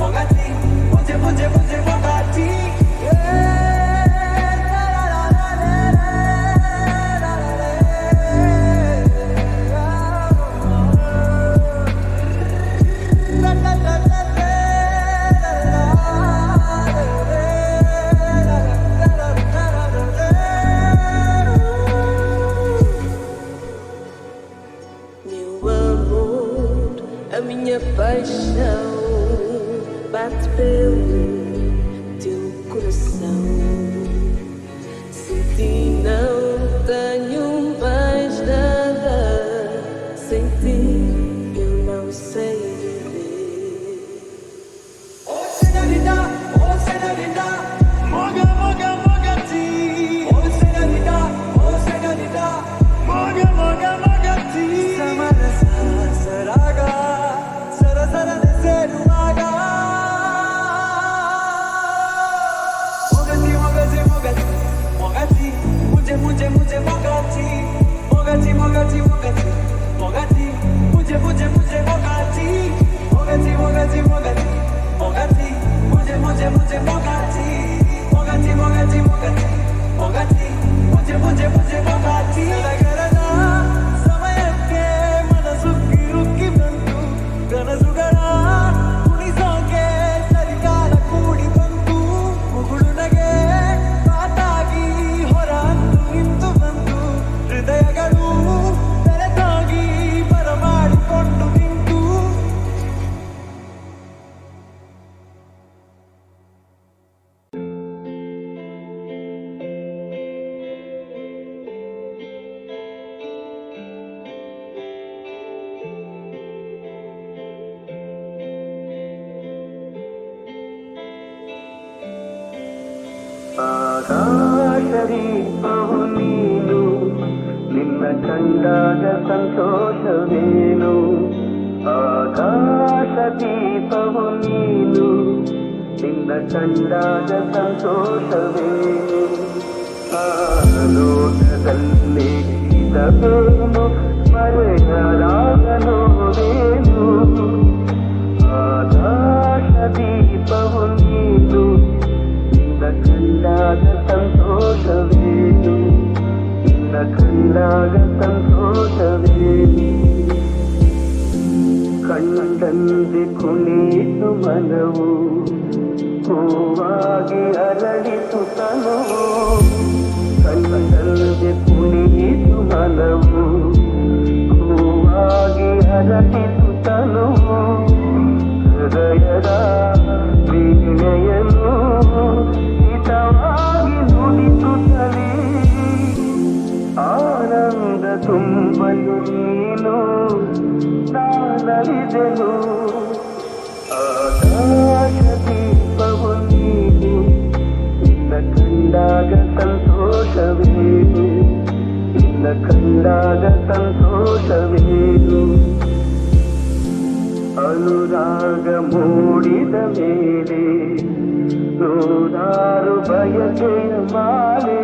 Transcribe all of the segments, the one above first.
Bugatti, ponte, ponte, ponte Bugatti. ಸಂತೋಷವೇನು ಆಕಾಶದೀಪವು ನೀನು ನಿನ್ನ ಕಂಡಾಗ ಸಂತೋಷವೇನು ಆಲೋಕದಲ್ಲಿ ಇದವೇನು ಮರೆಯಲಾಗನೋವೇನು ಆಕಾಶದೀಪವು ನೀನು ನಿನ್ನ ಕಂಡಾಗ ಸಂತೋಷವೇನು ನಿನ್ನ ಕಂಡಾಗ ಸಂತೋಷವೇನು ಕಂಡಂತೆ ಕುಣಿತು ಮನವು ಹೂವಾಗಿ ಅರಳಿತು ತನುವು ಕಂಡಂತೆ ಕುಣಿತು ಮನವು ಹೂವಾಗಿ ಅರಳಿತು ತನುವು കണ്ടാക സന്തോഷമേനു അനുരാഗ മൂടിത മേലെ നൂറാറു ഭയജയ മാലേ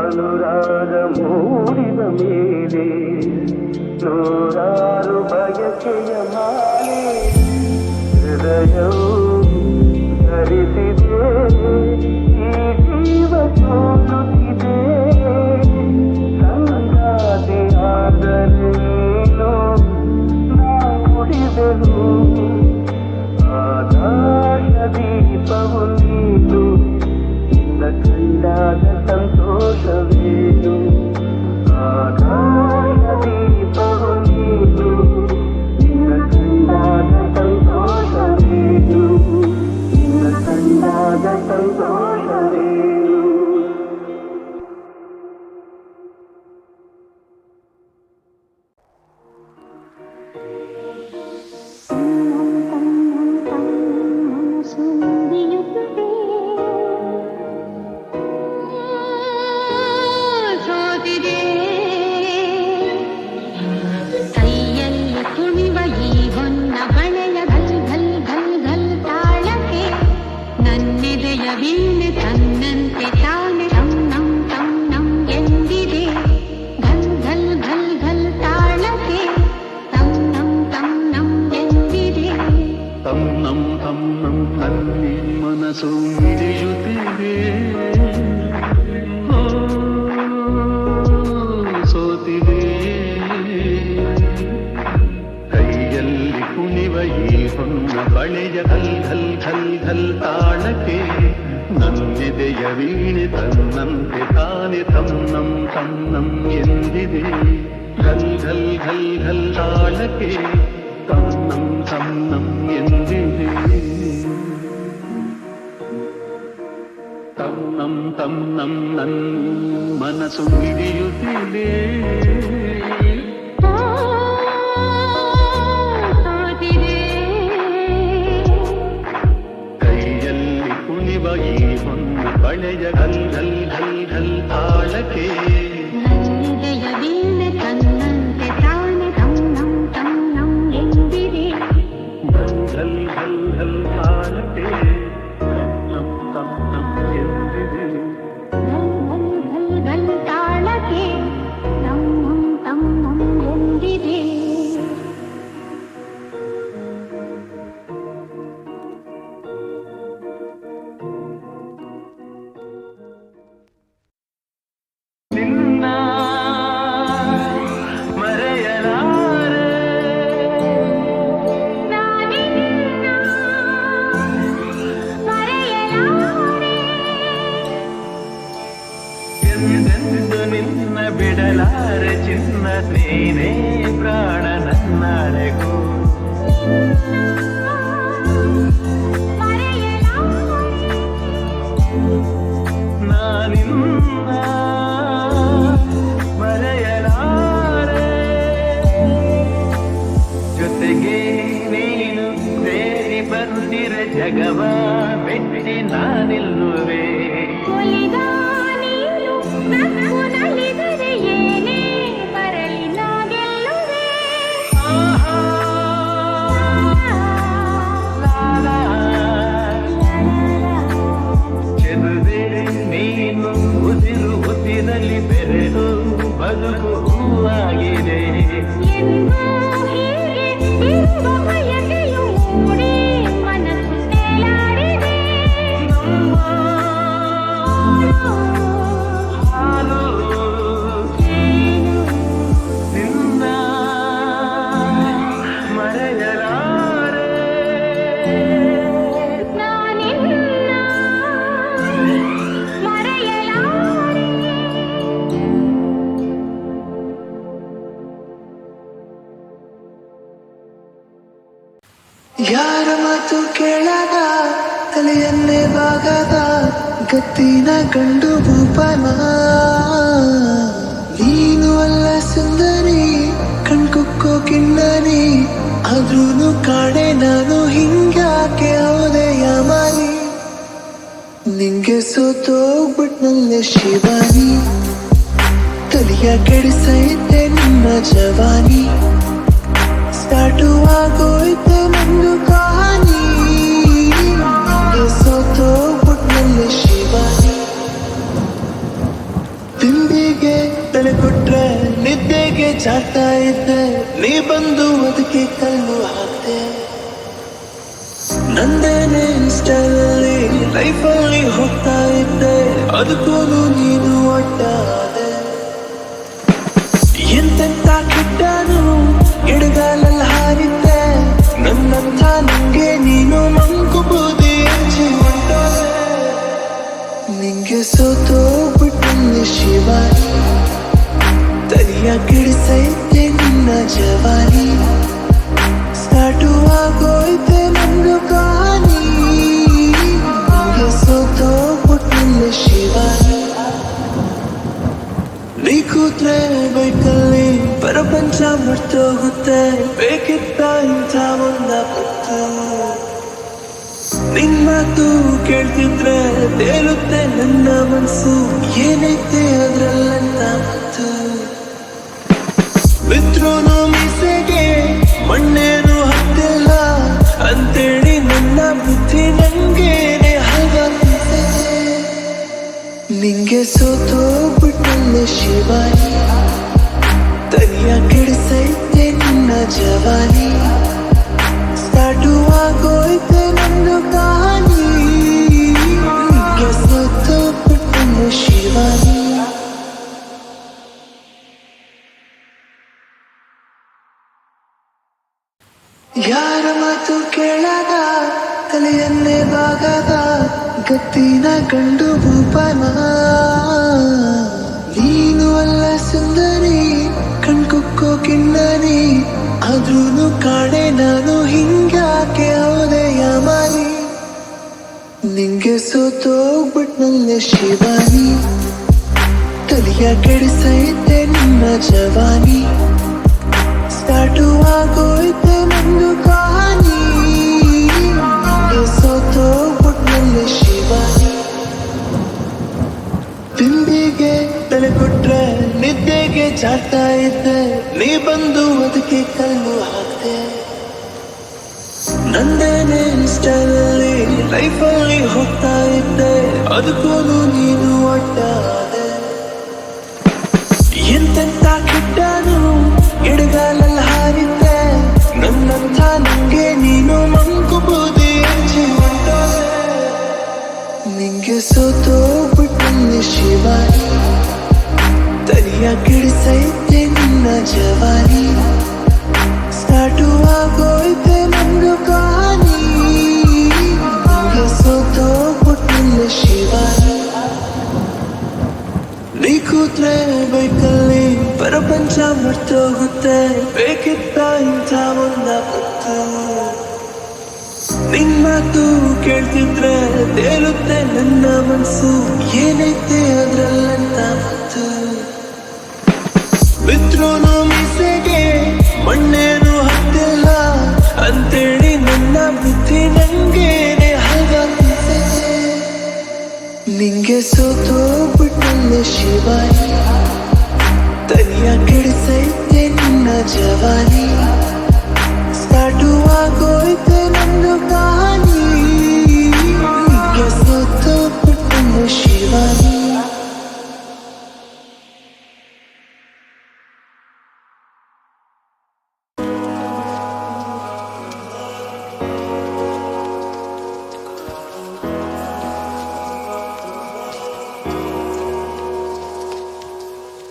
അനുരാഗ മൂടിത മേലെ നൂറാറു ഭയജയ മാലേ ನಂ ಎಂದಿದೆ ಘಲ್ ಘಲ್ ಘಲ್ ಘಲ್ ತಾಳಕ್ಕೆ ತಂ ನಂ ತಂ ನಂ ಎಂದಿದೆ ತಂ ನಂ ತಂ ನಂ ನನ್ ಮನಸ್ಸು ಹಿಡಿಯುತ್ತಿದೆ ಓ ಸೋತಿದೆ ಕೈಯಲ್ಲಿ ಕುಣಿವ ಈ ಹೊನ್ನ ಬಳೆಯ ಘಲ್ ಘಲ್ ಘಲ್ ಘಲ್ ತಾಳಕ್ಕೆ செல்கள் ಗೆಲ್ಲುವೆ ಆಹಾ, ಲಾಲಾ. ಚೆಲುವೆ ನೀನು ಉಸಿರು ಉಸಿರಲ್ಲಿ ಬೆರೆದು ಬದುಕು ಹೂವಾಗಿದೆ ಮಾತು ಕೇಳದ ತಲೆಯನ್ನೇ ಬಾಗದ ಗತ್ತಿನ ಗಂಡು ಭೂಪನ. ನೀನು ಅಲ್ಲ ಸುಂದರಿ, ಕಣ್ಕುಕ್ಕೋ ಕಿಣ್ಣನಿ ಆದ್ರೂ ಕಾಣೆ ನಾನು ಹಿಂಗಾಕೆ ಹೌದೆ ಯಾಮಾನಿ. ನಿಂಗೆ ಸೋತೋಗ್ಬಿಟ್ನಲ್ಲೇ ಶಿವಾನಿ. ತಲೆಯ ಕೆಡಿಸೈತೆ ನಿಮ್ಮ ಜವಾನಿ. ಸ್ಟಾರ್ಟು ಆಗೋಯ್ತು ನಂದು ಕಹಾನಿ. ಶಿವಾನಿ ತಿಂಡಿಗೆ ತಲೆ ಕೊಟ್ರೆ ನಿದ್ದೆಗೆ ಜಾಗ್ತಾ ಇದ್ದೆ. ನೀ ಬಂದು ಅದಕ್ಕೆ ಕಲ್ಲು ಹಾಕ್ದೆ. ನಂದೇನೆ ಇನ್ಸ್ಟಾದಲ್ಲಿ ಲೈಫಲ್ಲಿ ಹೋಗ್ತಾ ಇದ್ದೆ. ಅದಕ್ಕೂ ನೀನು ಒಟ್ಟಾದೆ. ಎಂತೆಂತ ಕೆಟ್ಟನು మనసుతో పుట్టింది శివాని తలియ కిడిసైతే నిన్న జవాని స్టాటువాగోయితే నన్ను కాని. మనసుతో పుట్టింది శివాని నీ కూతురే బೈಕಲ್ಲಿ ಪ್ರಪಂಚ ಮುಟ್ಟೋಗುತ್ತೆ ಬೇಕಿತ್ತ ಇಂಥ ಒಂದ ಪತ್ತು ನಿನ್ ಮಾತು ಕೇಳ್ತಿದ್ರೆ ತೇಲುತ್ತೆ ನನ್ನ ಮನಸ್ಸು ಏನೈತೆ ಅದ್ರಲ್ಲಂತ? ಮತ್ತು ಮಿತ್ರೋನು ಮೀಸೆಗೆ, ಮಣ್ಣೇನು ಹತ್ತಿಲ್ಲ. ಅಂತೇಳಿ ನನ್ನ ಬುದ್ಧಿ ನಂಗೇನೆ ಹಲ್ವಾಗ್ತಿದೆ ನಿಂಗೆ ಸೋತೋಗ್ಬಿಟ್ಟಲ್ಲ ಶಿವಾನಿ. ತನಿಯ ಕೆಡಿಸೈತೆ ನಿನ್ನ ಜವಾನಿ. ಯಾರ ಮಾತು ಕೇಳದ ತಲೆಯನ್ನೇ ಬಾಗದ ಗತ್ತಿನ ಗಂಡು ಭೂಪನ ನೀನು ಅಲ್ಲ ಸುಂದರಿ, ಕಣ್ಕುಕ್ಕೋ ಕಿನ್ನರಿ ಆದ್ರೂ ಕಾಣೆ ನಾನು ಹಿಂಗಾಕೆ ಹೌದೆಯ ಮಾರಿ ನಿಂಗೆ ಸೋತೋಗ್ಬಿಟ್ನಲ್ಲೇ ಶಿವಾನಿ, ತಲೆಯ ಕೆಡಿಸೈತೆ ನಿನ್ನ ಜವಾನಿ. ಸ್ಟಾರ್ಟು ಆಗೋಯ್ತೆ ನಂದು ಕಹಾನಿ ಸೋತೋಗ್ಬಿಟ್ನಲ್ಲೇ ಶಿವಾನಿ. ತಿಂಡಿಗೆ ತಲೆ ನಿದ್ದೆಗೆ ಜಾಡ್ತಾ ನೀ ಬಂದು ಅದಕ್ಕೆ ಕಲ್ಲು ನಂದೇನೆ ಸ್ಟೈಲಲ್ಲಿ ಲೈಫಲ್ಲಿ ಹೋಗ್ತಾ ಇದ್ದೆ. ಅದಕ್ಕೂ ನೀನು ಅಡ್ಡಾದೆ ಕೆಡಿಸೈತೆ ನಿನ್ನ ಜವಾನಿ ಸ್ಟಾರ್ಟು ಆಗೋಯ್ತೆ ನಂದು ಕಹಾನಿ ನಿಂಗೆ ಸೋತೋಗ್ಬಿಟ್ಟಲ್ಲಿ ಶಿವಾನಿ ನೀ ಕೂತ್ರೆ ಬೈಕಲ್ಲಿ ಪ್ರಪಂಚ ಮರ್ತೋಗುತ್ತೆ ಬೇಕಿತ್ತ ಇಂಥ ಒಂದ ಪತ್ತು ನಿನ್ ಮಾತು ಕೇಳ್ತಿದ್ರೆ ತೇಲುತ್ತೆ ನನ್ನ ಮನ್ಸು ಏನೈತೆ ಬಿದ್ರೂನು ಮಿಸೆಗೆ ಮಣ್ಣೇನು ಹತ್ತಿಲ್ಲ. ಅಂತೇಳಿ ನನ್ನ ಬುದ್ಧಿ ನಂಗೇನೆ ಹಲ್ವಾಗ್ತಿದೆ ನಿಂಗೆ ಸೋತೋಗ್ಬಿಟ್ಟಲ್ಲ ಶಿವಾನಿ. ತನಿಯ ಕೆಡಿಸೈತೆ ನಿನ್ನ ಜವಾನಿ. ಸ್ಟಾರ್ಟು ಆಗೋಯ್ತೆ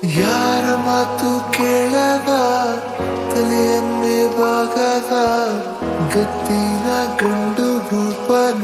ಯಾರ ಮಾತು ಕೇಳದ? ತಲೆಯನ್ನೇ ಬಾಗದ? ಗತ್ತಿನ ಗಂಡು ಭೂಪನ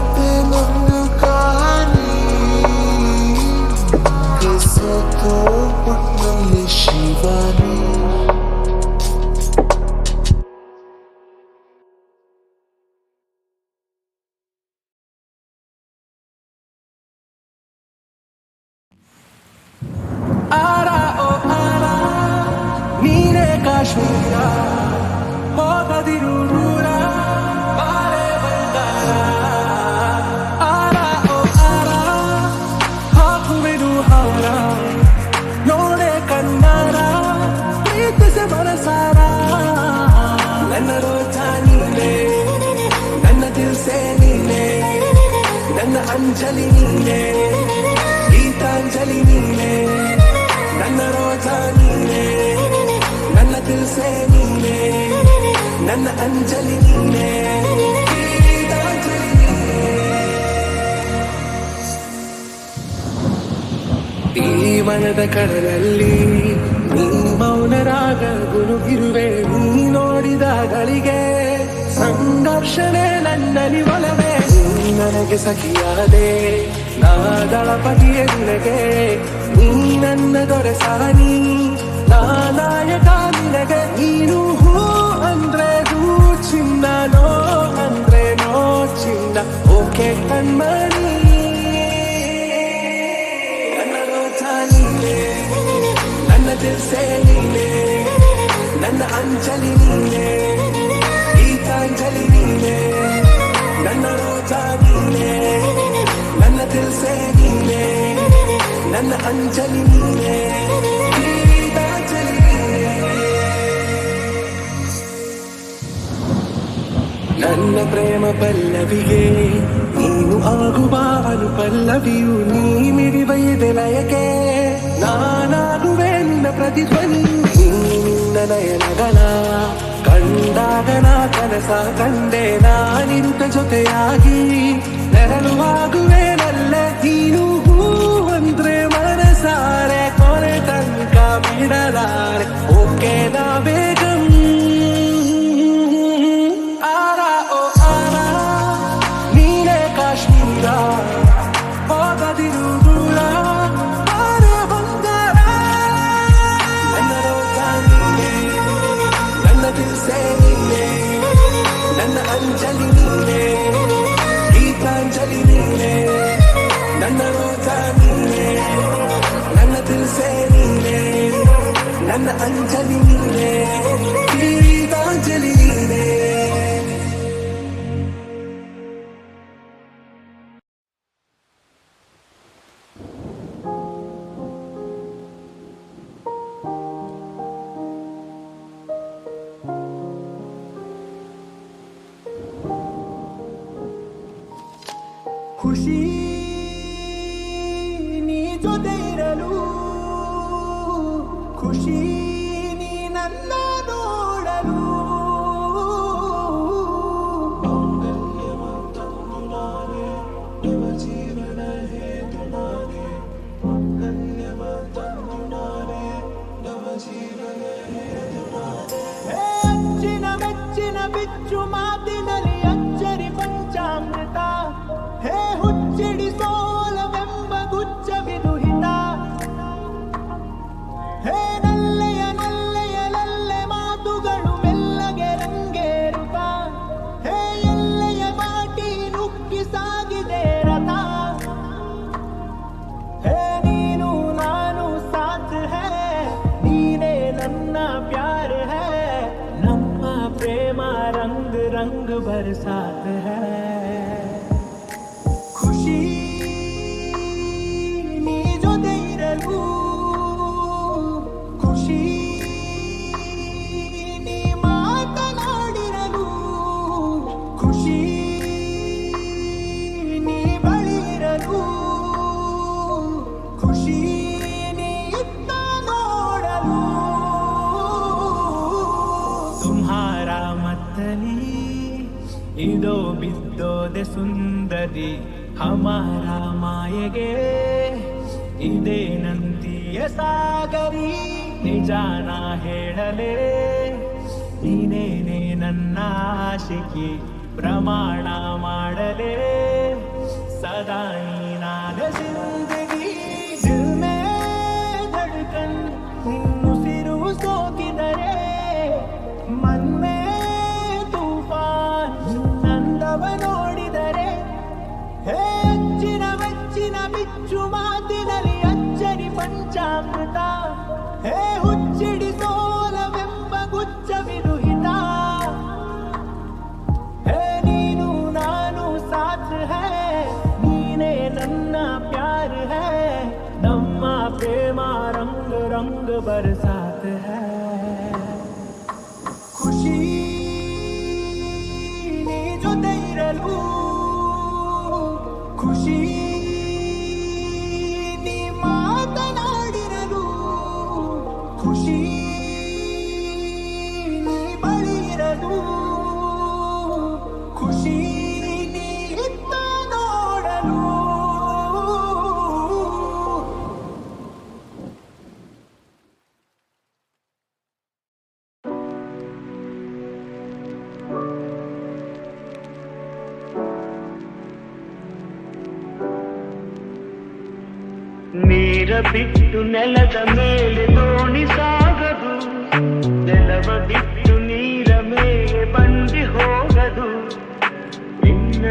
ಗೀತಾಂಜಲಿ ನೀನೆ ಗೀತಾಂಜಲಿ ನೀನೆ ನನ್ನ ರೋಜ ನೀನೆ ನನ್ನ ದಿಲ್ಸೆ ನೀನೆ ನನ್ನ ಅಂಜಲಿ ನೀನೆ ಮನದ ಕಡಲಲ್ಲಿ ನೀ ಮೌನರಾಗ ಗುರುಗಿರುವೆ ನೀ ನೋಡಿದ ಗಳಿಗೆ ಸಂಘರ್ಷಣೆ ನನ್ನಲ್ಲಿ ಒಲವೇ. ನನಗೆ ಸಖಿಯಾದೆ, ನಾ ದಳಪತಿಯ ನಿನಗೆ. ನೀ ನನ್ನ ದೊರೆ ಸಾನಿ ನಾನಾಯಕ ನಿನಗೆ. ನೀನು ಹೂ ಅಂದ್ರೆ ಹೂ, ಚಿನ್ನ ನೋ ಅಂದ್ರೆ ನೋ ಚಿನ್ನ. ಓಕೆ ಕಣ್ಮಣಿ. ನನ್ನ ದಿಲ್ಸೆ ನೀನೆ, ನನ್ನ ಅಂಜಲಿ ನೀನೆ. ನನ್ನ ಅಂಜಲಿ ನೀನೆ ಗೀತಾಂಜಲಿ ನೀನೆ ನನ್ನ ಪ್ರೇಮ ಪಲ್ಲವಿಗೆ ನೀನು ಆಗುವ ಅನು ಪಲ್ಲವಿಯು ನೀ ಮಿಡಿವ ಲಯಕ್ಕೆ ನಾನಾಗುವೆ ನಿನ್ನ ಪ್ರತಿಧ್ವನಿಯು ನೀ ನಿನ್ನ ನಯನಗಳ ಕಂಡಾಗ ನಾ ಕನಸ ಕಂಡೆ ನಾನಿರುತ್ತ ಜೊತೆಯಾಗಿ ನೆರಳುವಾಗುವೆ ನಲ್ಲ ನೀನು বেড়ালার ওকে না বেড়ে 呼吸 ಮತ್ತಲಿ ಇದೋ ಬಿದ್ದೋದೆ ಸುಂದರಿ ಹಮಾರ ಮಾಯೆಗೆ ಇದೇ ನಂದಿಯ ಸಾಗರಿ ನಿಜಾನ ಹೇಳಲೇ ನೀನೇನೆ ನನ್ನ ಆಶಿಕಿ ಪ್ರಮಾಣ ಮಾಡಲೇ ಸದಾ ನೀನಾದ ಜಿಂದಗಿ ದಿಲ್ ಮೇ ಧಡ್ಕನ್ ಬಿಟ್ಟು ನೆಲದ ಮೇಲೆ ದೋಣಿ ಸಾಗದು ನೆಲವ ಬಿಟ್ಟು ನೀರ ಮೇಲೆ ಬಂದಿ ಹೋಗದು ನಿನ್ನ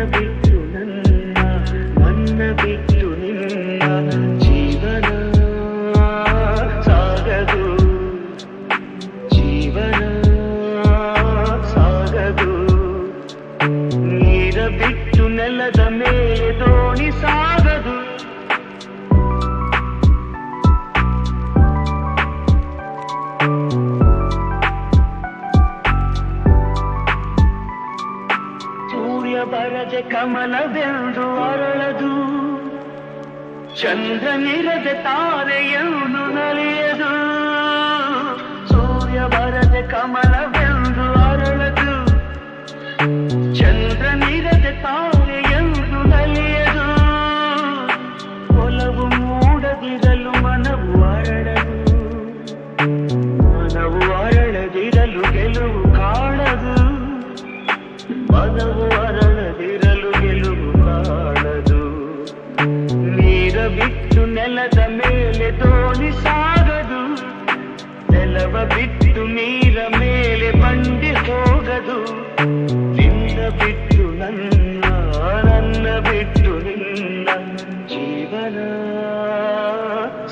ಚಂದ್ರನಿರದ ತಾರೆಯನ್ನು ನಲಿಯದು ಸೂರ್ಯ ಬರದ ಕಮಲ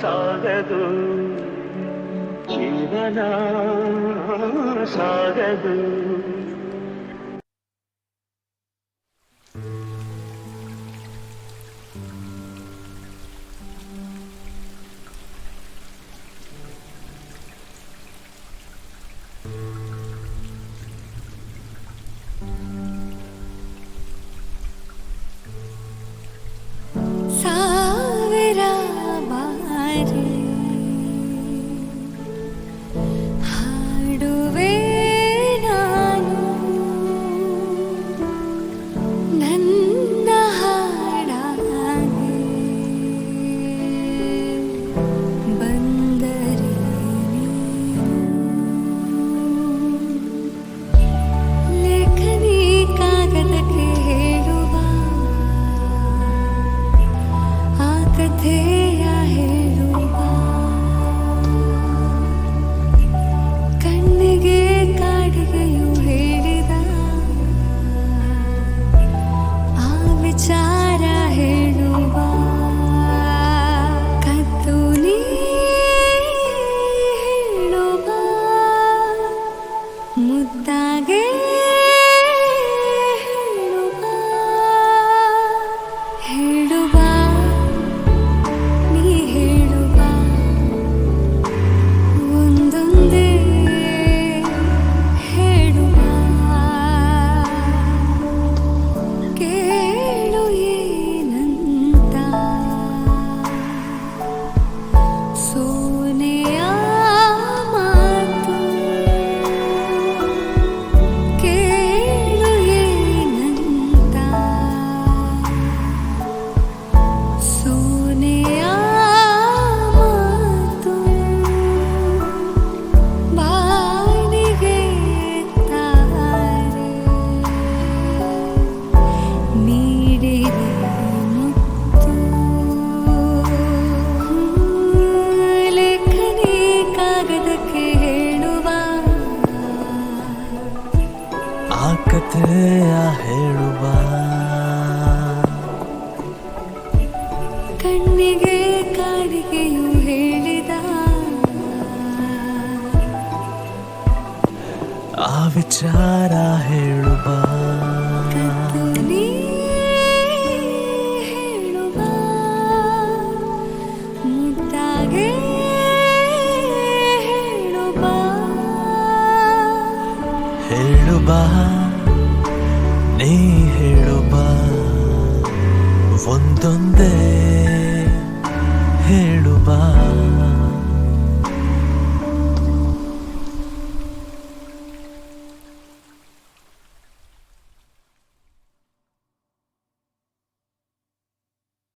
ಸಾಗದು ಜೀವನ ಸಾಗದು